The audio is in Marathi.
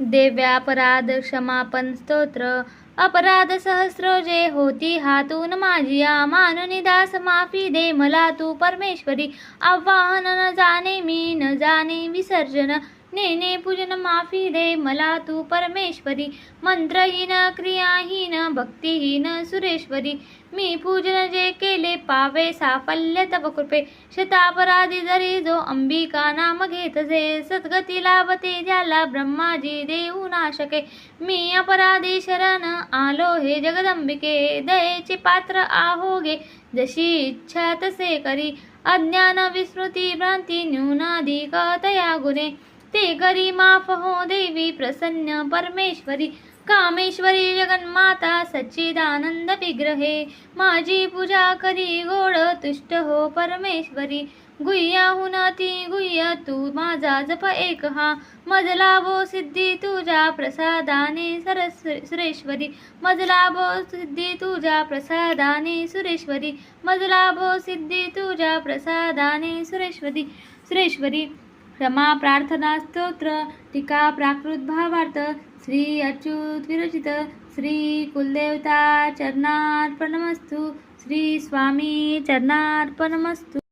देव्यापराध क्षमापन स्तोत्र अपराध सहस्र जे होती हातून माझिया मानुनी दास माफी दे मला तू परमेश्वरी आव्हान न जाणे मी न जाणे विसर्जन नेने पूजन माफी दे मला तू परमेश्वरी. मंत्रहीन क्रियाहीन भक्तिहीन सुरेश्वरी. मी पूजन जे केले पावे साफल्य तप कृपे. शतापराधी जरी जो अंबिका नाम घेत जे सद्गती लाभते ज्याला ब्रह्माजी देऊ नाशके मी अपराधी शरण आलो हे जगदंबिके दयेचे पात्र आहोगे जशी इच्छा तसे करी. अज्ञान विस्मृती भ्रांती न्यूनाधिक तया गुणे. ते माफ़ हो देवी, प्रसन्न परमेश्वरी। कामेश्वरी जगन्माता, सच्चिदानंद विग्रहे। माझी पूजा करी, गोड तुष्ट हो परमेश्वरी। गुह्याहून ती गुह्य तू माझा जप एक हा। मजला भो सिद्धी तुझ्या प्रसादाने सरस सुरेश्वरी। मजला भो सिद्धी तुझ्या प्रसादाने सुरेश्वरी। मजला भो सिद्धी तुझ्या प्रसादाने सुरेश्वरी। सुरेश्वरी क्षमा प्रार्थना स्तोत्र टीका प्राकृत भावार्थ श्री अच्युत विरचित श्री कुलदेवता चरणार्पणमस्तु श्री स्वामी चरणार्पणमस्तु।